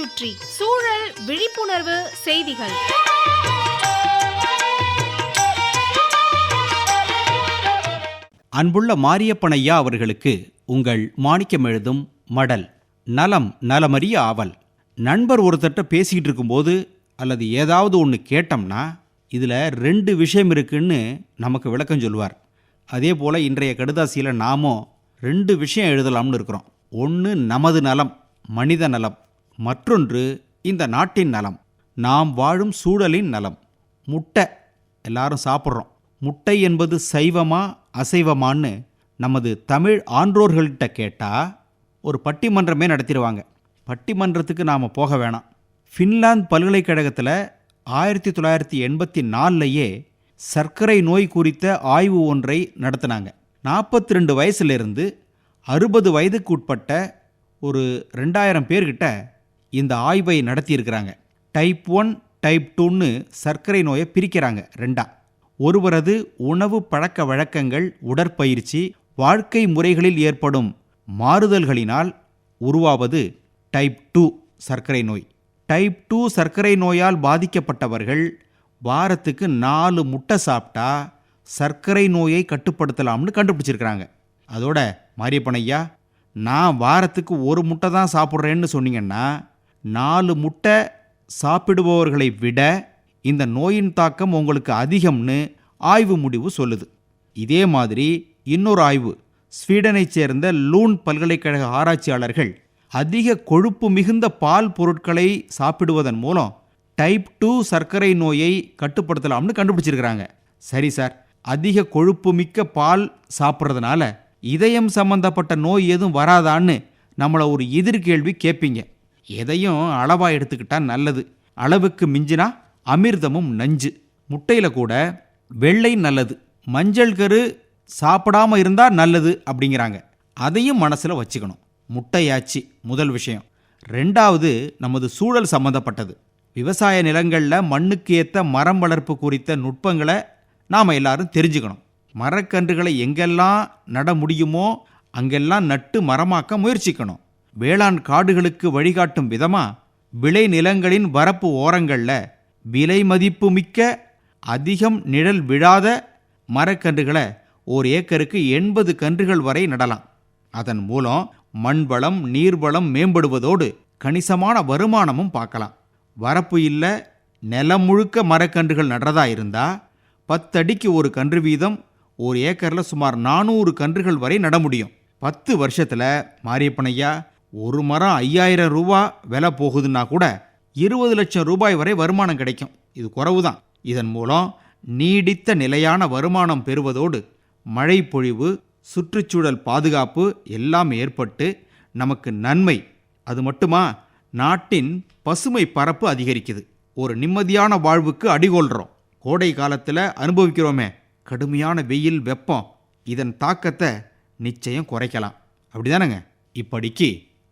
சுற்றி சூழல் விழிப்புணர்வு செய்திகள். அன்புள்ள மாரியப்பனையா அவர்களுக்கு உங்கள் மாணிக்கம் எழுதும் மடல் நலம் நலமறிய ஆவல். நண்பர் ஒருத்தட்ட பேசிக்கிட்டு இருக்கும்போது அல்லது ஏதாவது ஒன்று கேட்டோம்னா இதில் ரெண்டு விஷயம் இருக்குன்னு நமக்கு விளக்கம் சொல்லுவார் அதே போல் இன்றைய கடுதாசியில் நாமும் ரெண்டு விஷயம் எழுதலாம்னு இருக்கிறோம். ஒன்று நமது நலம் மனித நலம். மற்றொன்று இந்த நாட்டின் நலம். நாம் வாழும் சூழலின் நலம். முட்டை. எல்லாரும் சாப்பிட்றோம். முட்டை என்பது சைவமா அசைவமான்னு நமது தமிழ் ஆன்றோர்கள்கிட்ட கேட்டால் ஒரு பட்டிமன்றமே நடத்திடுவாங்க. பட்டிமன்றத்துக்கு நாம் போக வேணாம். ஃபின்லாந்து பல்கலைக்கழகத்தில் ஆயிரத்தி தொள்ளாயிரத்தி எண்பத்தி நாலுலையே சர்க்கரை நோய் குறித்த ஆய்வு ஒன்றை நடத்தினாங்க. நாற்பத்தி ரெண்டு வயசுலேருந்து அறுபது வயதுக்கு உட்பட்ட ஒரு ரெண்டாயிரம் பேர்கிட்ட இந்த ஆய்வை நடத்தியிருக்கிறாங்க. டைப் ஒன் டைப் டூன்னு சர்க்கரை நோயை பிரிக்கிறாங்க ரெண்டா. ஒருவரது உணவு பழக்க வழக்கங்கள் உடற்பயிற்சி வாழ்க்கை முறைகளில் ஏற்படும் மாறுதல்களினால் உருவாவது டைப் டூ சர்க்கரை நோய். டைப் டூ சர்க்கரை நோயால் பாதிக்கப்பட்டவர்கள் வாரத்துக்கு நாலு முட்டை சாப்பிட்டா சர்க்கரை நோயை கட்டுப்படுத்தலாம்னு கண்டுபிடிச்சிருக்கிறாங்க. அதோட மாரியப்பனையா நான் வாரத்துக்கு ஒரு முட்டை தான் சாப்பிட்றேன்னு சொன்னீங்கன்னா நாலு முட்டை சாப்பிடுபவர்களை விட இந்த நோயின் தாக்கம் உங்களுக்கு அதிகம்னு ஆய்வு முடிவு சொல்லுது. இதே மாதிரி இன்னொரு ஆய்வு. ஸ்வீடனைச் சேர்ந்த லூன் பல்கலைக்கழக ஆராய்ச்சியாளர்கள் அதிக கொழுப்பு மிகுந்த பால் பொருட்களை சாப்பிடுவதன் மூலம் டைப் டூ சர்க்கரை நோயை கட்டுப்படுத்தலாம்னு கண்டுபிடிச்சிருக்கிறாங்க. சரி சார் அதிக கொழுப்பு மிக்க பால் சாப்பிட்றதுனால இதயம் சம்பந்தப்பட்ட நோய் எதுவும் வராதான்னு நம்மளை ஒரு எதிர்கேள்வி கேட்பீங்க எதையும் அளவாக எடுத்துக்கிட்டா நல்லது. அளவுக்கு மிஞ்சினா அமிர்தமும் நஞ்சு. முட்டையில் கூட வெள்ளை நல்லது. மஞ்சள் கரு சாப்பிடாம இருந்தால் நல்லது அப்படிங்கிறாங்க. அதையும் மனசில் வச்சுக்கணும். முட்டையாச்சு முதல் விஷயம். ரெண்டாவது நமது சூழல் சம்மந்தப்பட்டது விவசாய நிலங்களில் மண்ணுக்கு ஏற்ற மரம் வளர்ப்பு குறித்த நுட்பங்களை நாம் எல்லாரும் தெரிஞ்சுக்கணும். மரக்கன்றுகளை எங்கெல்லாம் நட முடியுமோ அங்கெல்லாம் நட்டு மரமாக்க முயற்சிக்கணும். வேளாண் காடுகளுக்கு வழிகாட்டும் விதமாக விளை நிலங்களின் வரப்பு ஓரங்களில் விலை மதிப்பு மிக்க அதிகம் நிழல் விழாத மரக்கன்றுகளை ஒரு ஏக்கருக்கு எண்பது கன்றுகள் வரை நடலாம். அதன் மூலம் மண் வளம் நீர்வளம் மேம்படுவதோடு கணிசமான வருமானமும் பார்க்கலாம். வரப்பு இல்லை நிலம் முழுக்க மரக்கன்றுகள் நடுறதா இருந்தால் பத்தடிக்கு ஒரு கன்று வீதம் ஒரு ஏக்கரில் சுமார் நானூறு கன்றுகள் வரை நட முடியும். பத்து வருஷத்தில் மாரியப்பனையா ஒரு மரம் ஐயாயிரம் ரூபா விலை போகுதுன்னா கூட இருபது லட்சம் ரூபாய் வரை வருமானம் கிடைக்கும். இது குறவு தான் இதன் மூலம் நீடித்த நிலையான வருமானம் பெறுவதோடு மழை பொழிவு சுற்றுச்சூழல் பாதுகாப்பு எல்லாம் ஏற்பட்டு நமக்கு நன்மை. அது மட்டுமா? நாட்டின் பசுமை பரப்பு அதிகரிக்குது. ஒரு நிம்மதியான வாழ்வுக்கு அடிகொள்கிறோம் கோடை காலத்தில் அனுபவிக்கிறோமே. கடுமையான வெயில் வெப்பம் இதன் தாக்கத்தை நிச்சயம் குறைக்கலாம். அப்படிதானங்க? இப்படிக்கு